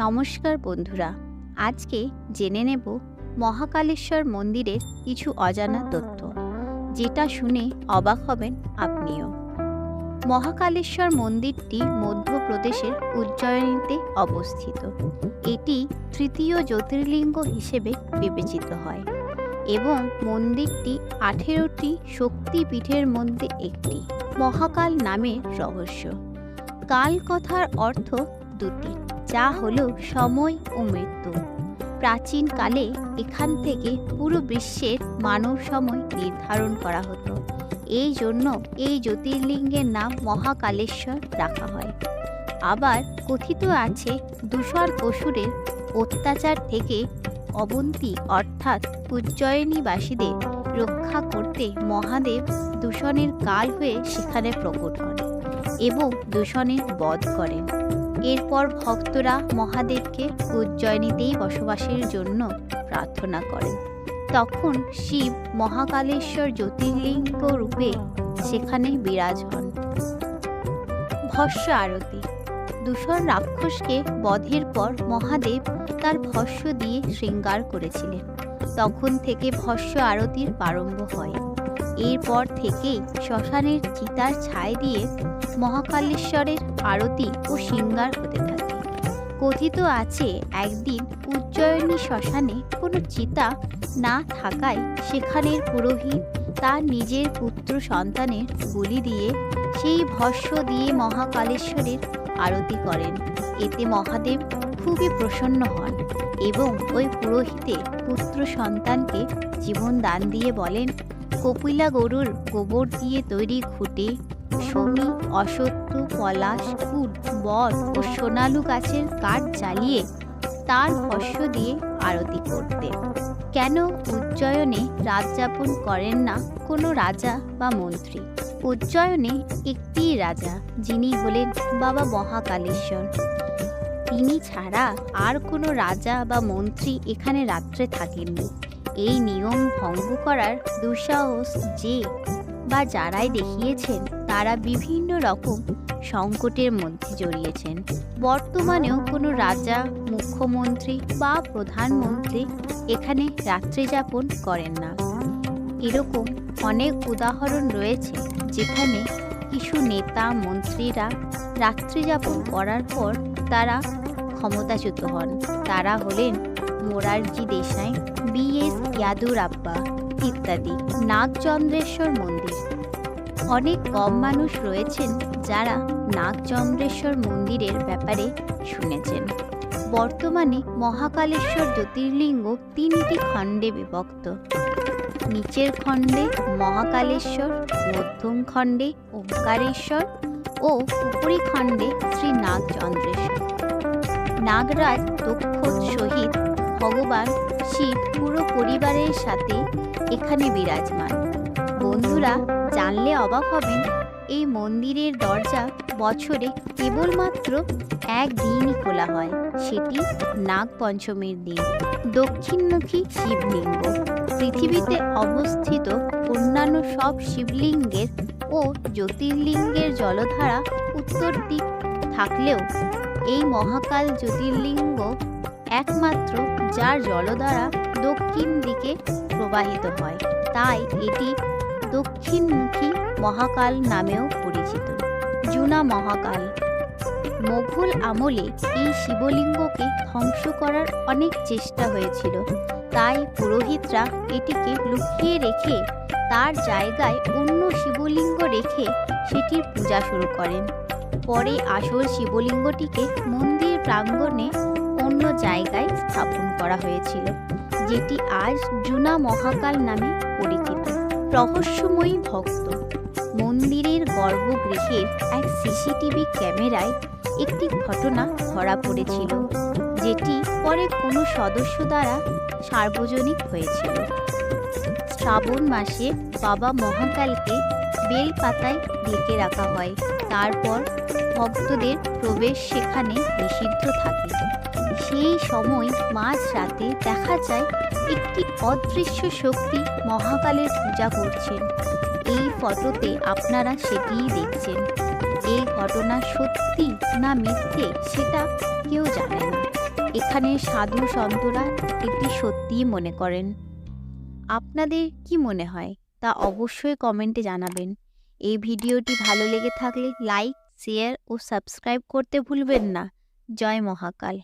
নমস্কার বন্ধুরা, আজকে জেনে নেব মহাকালেশ্বর মন্দিরের কিছু অজানা তথ্য, যেটা শুনে অবাক হবেন আপনিও। মহাকালেশ্বর মন্দিরটি মধ্যপ্রদেশের উজ্জয়িনীতে অবস্থিত। এটি তৃতীয় জ্যোতির্লিঙ্গ হিসেবে বিবেচিত হয় এবং মন্দিরটি আঠেরোটি শক্তিপীঠের মধ্যে একটি। মহাকাল নামের রহস্য। কাল কথার অর্থ দুটি। যা হলো সময় ও মৃত্যু। প্রাচীনকালে এখান থেকে পুরো বিশ্বের মানব সময় নির্ধারণ করা হতো। এই জন্য এই জ্যোতির্লিঙ্গের নাম মহাকালেশ্বর রাখা হয়। আবার কথিত আছে দূষণ অসুরের অত্যাচার থেকে অবন্তী অর্থাৎ উজ্জয়িনীবাসীদের রক্ষা করতে মহাদেব দূষণের কাল হয়ে সেখানে প্রকট হন এবং দূষণের বধ করেন। এরপর ভক্তরা মহাদেবকে উজ্জয়িনীতেই বসবাসের জন্য প্রার্থনা করেন। তখন শিব মহাকালেশ্বর জ্যোতির্লিঙ্গ রূপে সেখানে বিরাজ হন। ভস্য আরতি। দূষণ রাক্ষসকে বধের পর মহাদেব তার ভস্য দিয়ে শৃঙ্গার করেছিলেন। তখন থেকে ভস্য আরতির প্রারম্ভ হয়। এরপর থেকেই শ্মশানের চিতার ছাই দিয়ে মহাকালেশ্বরের আরতি ও শৃঙ্গার হতে থাকে। কথিত আছে, একদিন উজ্জয়িনী শ্মশানে কোনো চিতা না থাকায় সেখানের পুরোহিত তার নিজের পুত্র সন্তানের বলি দিয়ে সেই ভস্য দিয়ে মহাকালেশ্বরের আরতি করেন। এতে মহাদেব খুবই প্রসন্ন হন এবং ওই পুরোহিতে পুত্র সন্তানকে জীবন দান দিয়ে বলেন কপিলা গরুর গোবর দিয়ে তৈরি খুঁটে, শমি অসত্য পলাশ কুট বট ও সোনালু গাছের কাঠ জ্বালিয়ে তার ভস্য দিয়ে আরতি করতে। কেন উজ্জয়নে রাত যাপন করেন না কোনো রাজা বা মন্ত্রী? উজ্জয়নে একটি রাজা, যিনি হলেন বাবা মহাকালেশ্বর। তিনি ছাড়া আর কোনো রাজা বা মন্ত্রী এখানে রাত্রে থাকেননি। এই নিয়ম ভঙ্গ করার দুঃসাহস যে বা যারাই দেখিয়েছেন তারা বিভিন্ন রকম সংকটের মধ্যে জড়িয়েছেন। বর্তমানেও কোনো রাজা, মুখ্যমন্ত্রী বা প্রধানমন্ত্রী এখানে রাত্রিযাপন করেন না। এরকম অনেক উদাহরণ রয়েছে যেখানে কিছু নেতা, মন্ত্রীরা রাত্রিযাপন করার পর তারা ক্ষমতাচ্যুত হন। তারা হলেন মোরারজি দেশাই, বি এস ইয়াদুরাপ্পা ইত্যাদি। নাগচন্দ্রেশ্বর মন্দির। অনেক কম মানুষ রয়েছেন যারা নাগচন্দ্রেশ্বর মন্দিরের ব্যাপারে শুনেছেন। বর্তমানে মহাকালেশ্বর জ্যোতির্লিঙ্গ তিনটি খণ্ডে বিভক্ত। নিচের খণ্ডে মহাকালেশ্বর, মধ্যম খণ্ডে ওঙ্কারেশ্বর ও উপরিখণ্ডে শ্রী নাগচন্দ্রেশ্বর নাগরাজ দক্ষ সহিত ভগবান শিব পুরো পরিবারের সাথে এখানে বিরাজমান। বন্ধুরা জানলে অবাক হবেন, এই মন্দিরের দরজা বছরে কেবলমাত্র এক দিনই খোলা হয়, সেটি নাগ পঞ্চমীর দিন। দক্ষিণমুখী শিবলিঙ্গ। পৃথিবীতে অবস্থিত অন্যান্য সব শিবলিঙ্গের ও জ্যোতির্লিঙ্গের জলধারা উত্তর দিক থাকলেও এই মহাকাল জ্যোতির্লিঙ্গ একমাত্র যার জলধারা দক্ষিণ দিকে প্রবাহিত হয়। তাই এটি দক্ষিণমুখী মহাকাল নামেও পরিচিত। জুনা মহাকাল। মোঘল আমলে এই শিবলিঙ্গকে ধ্বংস করার অনেক চেষ্টা হয়েছিল। তাই পুরোহিতরা এটিকে লুকিয়ে রেখে তার জায়গায় অন্য শিবলিঙ্গ রেখে সেটির পূজা শুরু করেন। পরে আসল শিবলিঙ্গটিকে মন্দির প্রাঙ্গণে অন্য জায়গায় স্থাপন করা হয়েছিল, যেটি আজ জুনা মহাকাল নামে পরিচিত। রহস্যময়ী ভক্ত। মন্দিরের গর্ভগৃহের এক সিসিটিভি ক্যামেরায় একটি ঘটনা ধরা পড়েছিল, যেটি পরে কোনো সদস্য দ্বারা সার্বজনিক হয়েছিল। শ্রাবণ মাসে বাবা মহাকালকে বেল পাতায় ঢেকে রাখা হয়, তারপর ভক্তদের প্রবেশ সেখানে নিষিদ্ধ থাকে। সেই সময় মাঝ রাতে দেখা যায় একটি অদৃশ্য শক্তি মহাকালের পূজা করছেন। এই ফটোতে আপনারা সেটিই দেখছেন। এই ঘটনা সত্যি না মিথ্যে সেটা কেউ জানে না। এখানে সাধু সন্তরা এটি সত্যিই মনে করেন। আপনাদের কি মনে হয় তা অবশ্যই কমেন্টে জানাবেন। এই ভিডিওটি ভালো লেগে থাকলে লাইক, শেয়ার ও সাবস্ক্রাইব করতে ভুলবেন না। জয় মহাকাল।